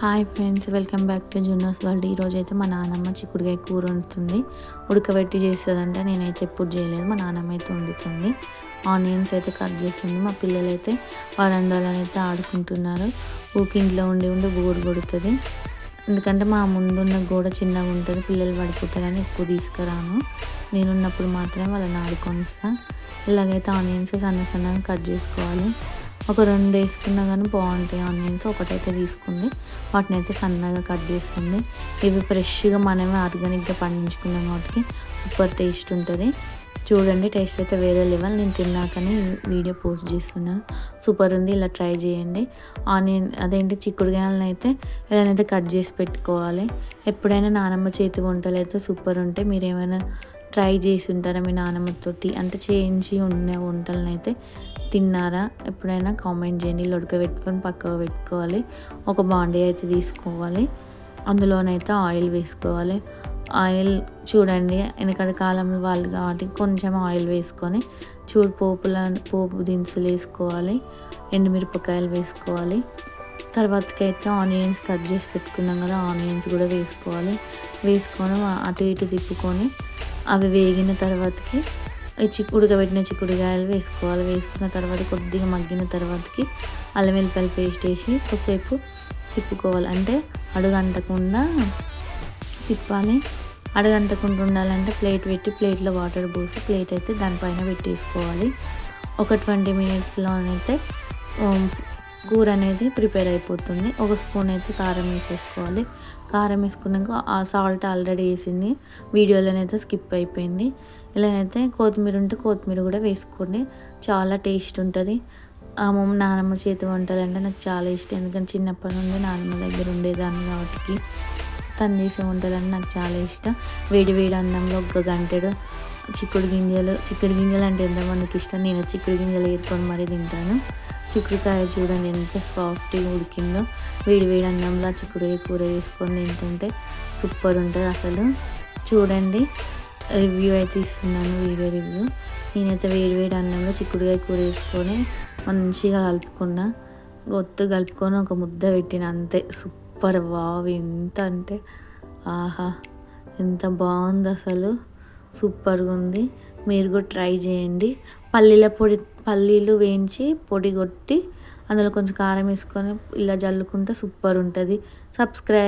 Hi friends welcome back to Juno's world. ఈరోజు అయితే మా నాన్నమ్మ చిక్కుడుకాయ కూర వండుతుంది. ఉడకబెట్టి చేస్తుందంటే నేనైతే ఎప్పుడు చేయలేదు మా నాన్నమ్మ అయితే వండుతుంది. ఆనియన్స్ అయితే కట్ చేస్తుంది మా పిల్లలు అయితే వరండాలో అయితే ఆడుకుంటున్నారు ఊకింట్లో ఉండి ఉండి గోడు కొడుతుంది. ఎందుకంటే మా ముందున్న గోడ చిన్నగా ఉంటుంది పిల్లలు పడిపోతారని ఎక్కువ తీసుకురాను. నేనున్నప్పుడు మాత్రమే వాళ్ళని ఆడుకొని ఇస్తాను ఇలాగైతే ఆనియన్స్ సన్న సన్నగా కట్ చేసుకోవాలి. ఒక రెండు వేసుకున్నా కానీ బాగుంటాయి. ఆనియన్స్ ఒకటైతే తీసుకుంది. వాటిని అయితే సన్నగా కట్ చేసుకుంది. ఇవి ఫ్రెష్గా మనమే ఆర్గానిక్గా పండించుకున్నాం కాబట్టి సూపర్ టేస్ట్ ఉంటుంది. చూడండి టేస్ట్ అయితే వేరే లెవెల్. నేను తిన్నాకనే వీడియో పోస్ట్ చేస్తున్నాను. సూపర్ ఉంది. ఇలా ట్రై చేయండి. ఆనియన్ అదేంటి చిక్కుడుగాయలను అయితే ఏదైనా కట్ చేసి పెట్టుకోవాలి. ఎప్పుడైనా నానమ్మ చేతి వంటలు అయితే సూపర్ ఉంటాయి. మీరు ఏమైనా ట్రై చేసి ఉంటారా మీ నానమ్మతోటి? అంటే చేయించి ఉన్న వంటలను అయితే తిన్నారా? ఎప్పుడైనా కామెంట్ చేయండి. ఉడకబెట్టుకొని పక్కకు పెట్టుకోవాలి. ఒక బాండీ అయితే తీసుకోవాలి. అందులోనైతే ఆయిల్ వేసుకోవాలి. ఆయిల్ చూడండి వెనకటి కాలం వాళ్ళు కాబట్టి కొంచెం ఆయిల్ వేసుకొని చూడు పోపుల పోపు దినుసులు వేసుకోవాలి. ఎండుమిరపకాయలు వేసుకోవాలి. తర్వాతకి అయితే ఆనియన్స్ కట్ చేసి పెట్టుకున్నాం కదా ఆనియన్స్ కూడా వేసుకోవాలి. వేసుకొని అటు ఇటు తిప్పుకొని అవి వేగిన తర్వాతకి చిక్కు ఉడకబెట్టిన చిక్కుడుకాయలు వేసుకోవాలి. వేసుకున్న తర్వాత కొద్దిగా మగ్గిన తర్వాతకి అల్లం వెల్లిపాయలు పేస్ట్ వేసి కొద్దిసేపు తిప్పుకోవాలి. అంటే అడుగంటకుండా తిప్పాలి. అడుగంటకుండా ఉండాలంటే ప్లేట్ పెట్టి ప్లేట్లో వాటర్ పోసి ప్లేట్ అయితే దానిపైన పెట్టేసుకోవాలి. ఒక ట్వంటీ మినిట్స్లోనైతే కూర అనేది ప్రిపేర్ అయిపోతుంది. ఒక స్పూన్ అయితే కారం వేసేసుకోవాలి. కారం వేసుకున్నాక ఆ సాల్ట్ ఆల్రెడీ వేసింది. వీడియోలోనైతే స్కిప్ అయిపోయింది. ఇలానైతే కొత్తిమీర ఉంటే కొత్తిమీర కూడా వేసుకోండి. చాలా టేస్ట్ ఉంటుంది. అమ్మమ్మ నానమ్మ చేతి వంటలు అంటే నాకు చాలా ఇష్టం. ఎందుకంటే చిన్నప్పటి నుండి నానమ్మ దగ్గర ఉండేదాన్ని కాబట్టి తను చేసే వంటలు అంటే నాకు చాలా ఇష్టం. వేడి వేడి అన్నంలో ఒక గంటెడు చిక్కుడు గింజలు చిక్కుడు గింజలు అంటే ఎంతమందికి ఇష్టం? నేను చిక్కుడు గింజలు వేసుకొని మరీ తింటాను. చిక్కుడుకాయ చూడండి ఎంత సాఫ్ట్గా ఉడికిందో. వేడి వేడి అన్నంలో చిక్కుడుకాయ కూర వేసుకొని తింటుంటే సూపర్ ఉంటుంది అసలు. చూడండి రివ్యూ అయితే ఇస్తున్నాను వీడియో రివ్యూ. నేనైతే వేడి వేడి అన్నంలో చిక్కుడుకాయ కూర వేసుకొని మంచిగా కలుపుకున్నా. గొత్తు కలుపుకొని ఒక ముద్ద పెట్టిన అంతే. సూపర్ వావ్ ఎంత అంటే ఆహా ఎంత బాగుంది అసలు. సూపర్గా ఉంది. మీరు కూడా ట్రై చేయండి. పల్లీల పొడి పల్లీలు వేయించి పొడి కొట్టి అందులో కొంచెం కారం వేసుకొని ఇలా జల్లుకుంటే సూపర్ ఉంటుంది. సబ్స్క్రైబ్